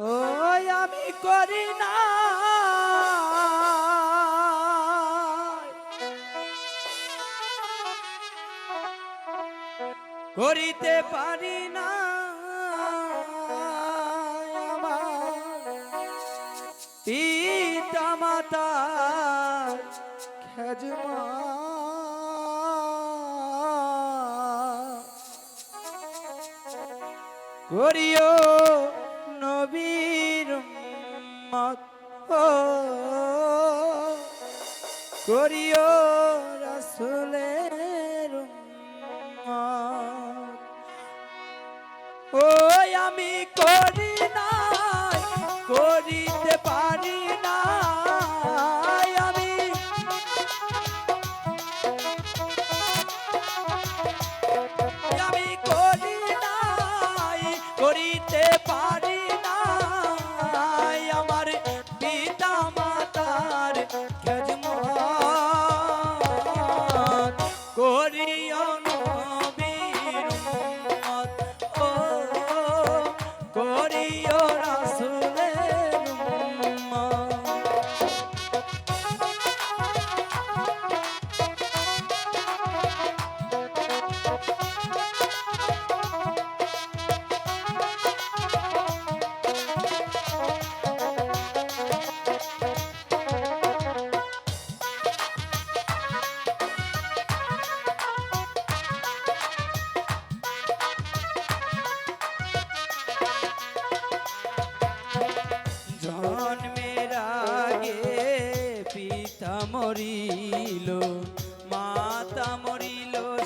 ওই আমি করি না। করিতে পারি না। পিতা মাতা খেজমা। করিও নবীর মত করিও রাসুলের ও আমি করি না জন্মের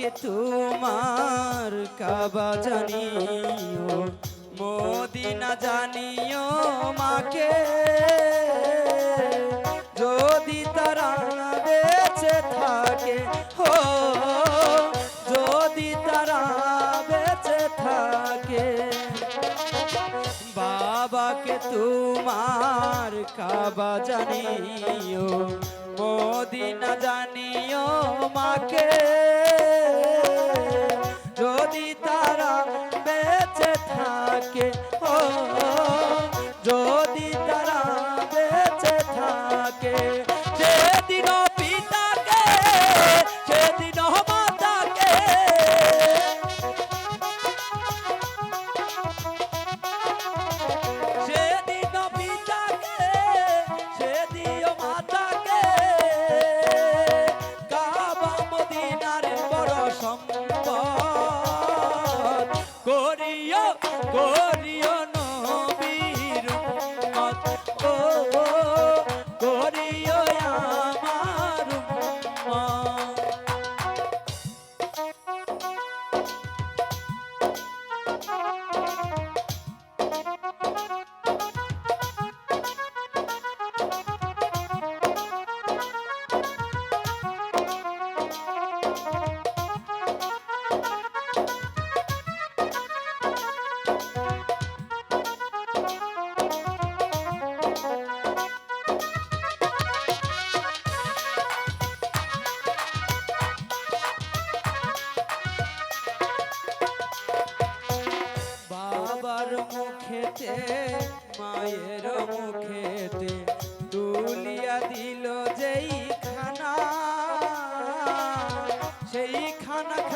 বাবাকে তোমার কাবা জানিও, মদিনা জানিও মাকে। যদি তারা বেঁচে থাকে, হো, যদি তারা বেঁচে থাকে, বাবাকে তোমার কাবা জানিও। মদিনা জানিও মাকে যদি তারা বেঁচে থাকে ও করিও করিও।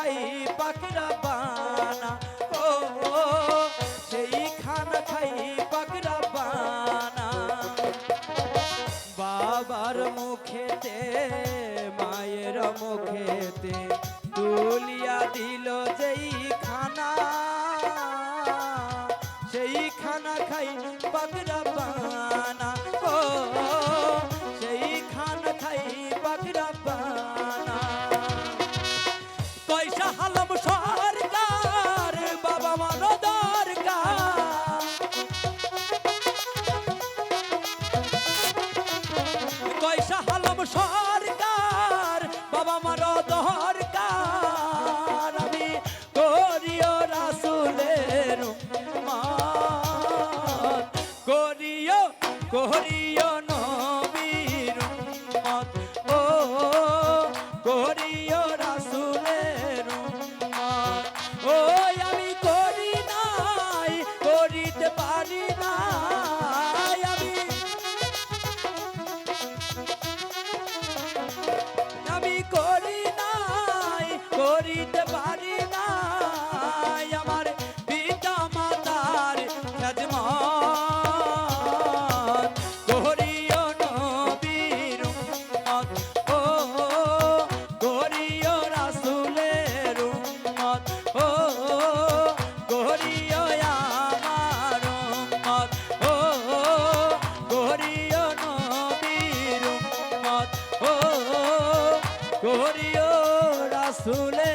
খাই পাকরা বানা। ও সেই খানা খাই পাকরা বানা। বাবার মুখেতে, মায়ের মুখেতে তুলিয়া দিল যেই খানা সেই খানা খাই পাকরা পয়সা হালম উম্মত ও করিও রাসূলের